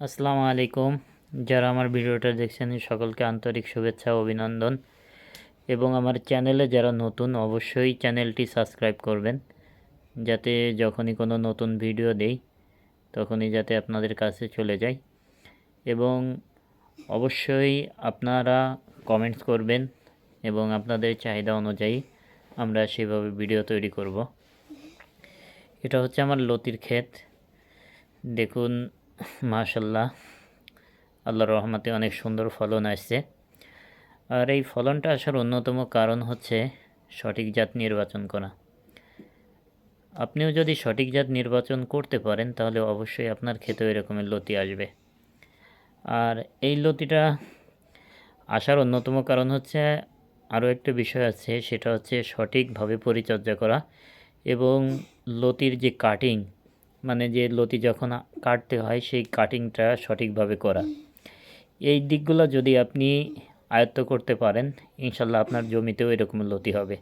আসসালামু আলাইকুম। যারা আমার ভিডিওটা দেখছেন, সকলকে আন্তরিক শুভেচ্ছা অভিনন্দন। এবং আমার চ্যানেলে যারা নতুন, অবশ্যই চ্যানেলটি সাবস্ক্রাইব করবেন। যাতে যখনই কোনো নতুন ভিডিও দেই, তখনই যাতে আপনাদের কাছে চলে যায় এবং অবশ্যই আপনারা কমেন্টস করবেন এবং আপনাদের চাহিদা অনুযায়ী আমরা সেভাবে ভিডিও তৈরি করব। এটা হচ্ছে আমার লতির ক্ষেত। দেখুন মাশাল্লাহ আল্লাহর রহমতে অনেক সুন্দর ফলন আসছে। আর এই ফলনটা আসার অন্যতম কারণ হচ্ছে সঠিক জাত নির্বাচন করা। আপনিও যদি সঠিক জাত নির্বাচন করতে পারেন, তাহলে অবশ্যই আপনার খেতেও এরকমের লতি আসবে। আর এই লতিটা আসার অন্যতম কারণ হচ্ছে আরও একটা বিষয় আছে, সেটা হচ্ছে সঠিকভাবে পরিচর্যা করা এবং লতির যে কাটিং মানে যে লতি যখন কাটতে হয়, সেই কাটিংটা সঠিকভাবে করা। এই দিকগুলো যদি আপনি আয়ত্ত করতে পারেন, ইনশাল্লাহ আপনার জমিতেও এরকম লতি হবে।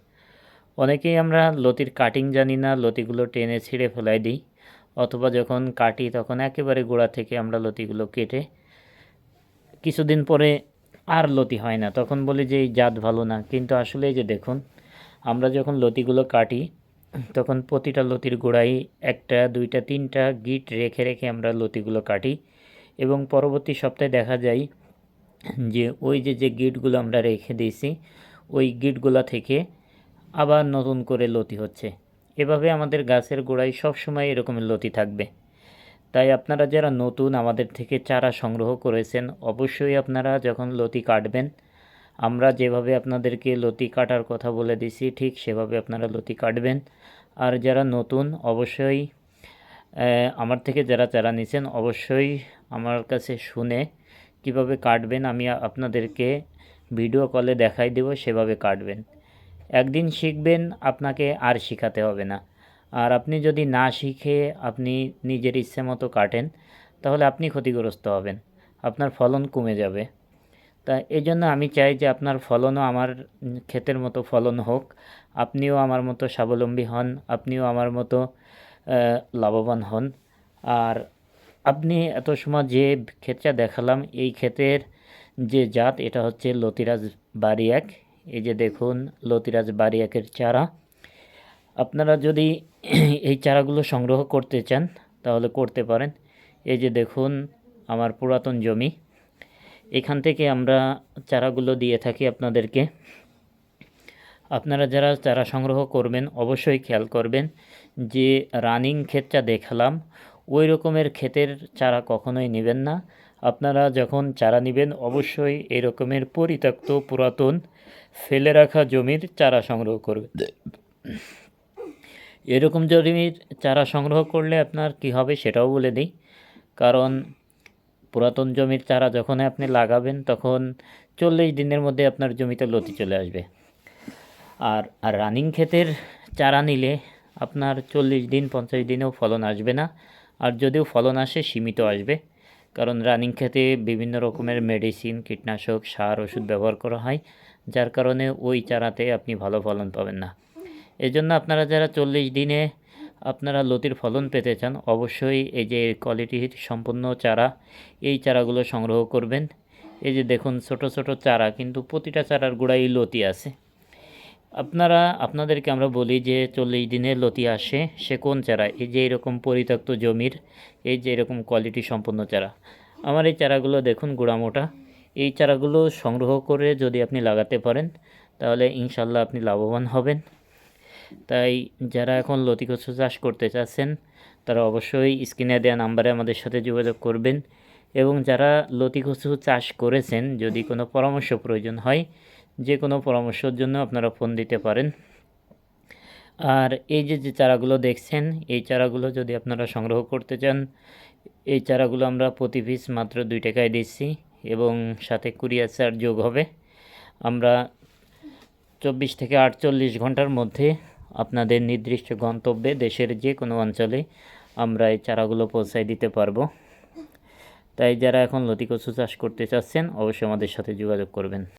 অনেকেই আমরা লতির কাটিং জানি না, লতিগুলো টেনে ছিঁড়ে ফেলাই দিই। অথবা যখন কাটি, তখন একেবারে গোড়া থেকে আমরা লতিগুলো কেটে কিছুদিন পরে আর লতি হয় না। তখন বলি যে, এই জাত ভালো না। কিন্তু আসলে যে দেখুন, আমরা যখন লতিগুলো কাটি তখন প্রতিটা লতির গোড়ায় একটা, দুইটা, তিনটা গিট রেখে রেখে আমরা লতিগুলো কাটি এবং পরবর্তী সপ্তাহে দেখা যায় যে ওই যে যে গিটগুলো আমরা রেখে দিয়েছি, ওই গিটগুলো থেকে আবার নতুন করে লতি হচ্ছে। এভাবে আমাদের গাছের গোড়ায় সবসময় এরকমের লতি থাকবে। তাই আপনারা যারা নতুন আমাদের থেকে চারা সংগ্রহ করেছেন, অবশ্যই আপনারা যখন লতি কাটবেন আমরা যেভাবে আপনাদেরকে লতি কাটার কথা বলে দিছি, ঠিক সেভাবে আপনারা লতি কাটবেন। আর যারা নতুন, অবশ্যই আমার থেকে যারা চারা নিছেন, অবশ্যই আমার কাছে শুনে কীভাবে কাটবেন, আমি আপনাদেরকে ভিডিও কলে দেখাই দেব, সেভাবে কাটবেন। একদিন শিখবেন, আপনাকে আর শিখাতে হবে না। আর আপনি যদি না শিখে আপনি নিজের ইচ্ছে মতো কাটেন, তাহলে আপনি ক্ষতিগ্রস্ত হবেন। আপনার ফলন কমে যাবে। তা এই জন্য আমি চাই যে আপনার ফলনও আমার ক্ষেতের মতো ফলন হোক। আপনিও আমার মতো স্বাবলম্বী হন, আপনিও আমার মতো লাভবান হন। আর আপনি এত সময় যে ক্ষেতটা দেখালাম, এই ক্ষেতের যে জাত, এটা হচ্ছে লতিরাজ বাড়ি এক এই যে দেখুন, লতিরাজ বাড়ি একের চারা। আপনারা যদি এই চারাগুলো সংগ্রহ করতে চান, তাহলে করতে পারেন। এই যে দেখুন, আমার পুরাতন জমি। এখান থেকে আমরা চারাগুলো দিয়ে থাকি আপনাদেরকে। আপনারা যারা চারা সংগ্রহ করবেন অবশ্যই খেয়াল করবেন যে রানিং ক্ষেতটা দেখালাম ওই রকমের ক্ষেতের চারা কখনোই নেবেন না। আপনারা যখন চারা নেবেন অবশ্যই এই রকমের পরিত্যক্ত পুরাতন ফেলে রাখা জমির চারা সংগ্রহ করবে এরকম জমির চারা সংগ্রহ করলে আপনার কি হবে সেটাও বলে দিই। কারণ পুরাতন জমির চারা যখন আপনি লাগাবেন, তখন চল্লিশ দিনের মধ্যে আপনার জমিতে লতি চলে আসবে। আর আর রানিং ক্ষেতের চারা নিলে আপনার চল্লিশ দিন, পঞ্চাশ দিনেও ফলন আসবে না। আর যদিও ফলন আসে, সীমিত আসবে। কারণ রানিং ক্ষেতে বিভিন্ন রকমের মেডিসিন কীটনাশক, সার, ওষুধ ব্যবহার করা হয়। যার কারণে ওই চারাতে আপনি ভালো ফলন পাবেন না। এজন্য আপনারা যারা চল্লিশ দিনে আপনারা লতির ফলন পেতে চান, অবশ্যই এই যে কোয়ালিটি সম্পন্ন চারা, এই চারাগুলো সংগ্রহ করবেন। এই যে দেখুন, ছোট ছোট চারা, কিন্তু প্রতিটা চারার গোড়ায় লতি আছে। আপনারা, আপনাদেরকে আমরা বলি যে চল্লিশ দিনে লতি আসে, সে কোন চারা? এই যে এরকম পরিত্যক্ত জমির, এই যে এরকম কোয়ালিটি সম্পন্ন চারা। আমার এই চারাগুলো দেখুন গোড়ামোটা এই চারাগুলো সংগ্রহ করে যদি আপনি লাগাতে পারেন, তাহলে ইনশাল্লাহ আপনি লাভবান হবেন। তাই যারা এখন লতি কচু চাষ করতে চাচ্ছেন, তারা অবশ্যই স্ক্রিনে দেওয়া নাম্বারে আমাদের সাথে যোগাযোগ করবেন এবং যারা লতি কচু চাষ করেছেন, যদি কোনো পরামর্শ প্রয়োজন হয়, যে কোনো পরামর্শের জন্য আপনারা ফোন দিতে পারেন। আর এই যে যে চারাগুলো দেখছেন, এই চারাগুলো যদি আপনারা সংগ্রহ করতে চান, এই চারাগুলো আমরা প্রতি পিস মাত্র দুই টাকায় দিচ্ছি এবং সাথে কুরিয়ার চার্জ যোগ হবে। আমরা চব্বিশ থেকে আটচল্লিশ ঘণ্টার মধ্যে আপনাদের নির্দিষ্ট গন্তব্যে দেশের যে কোনো অঞ্চলে আমরা এই চারাগুলো পৌঁছায় দিতে পারব। তাই যারা এখন লতিকচু চাষ করতে চাচ্ছেন, অবশ্যই আমাদের সাথে যোগাযোগ করবেন।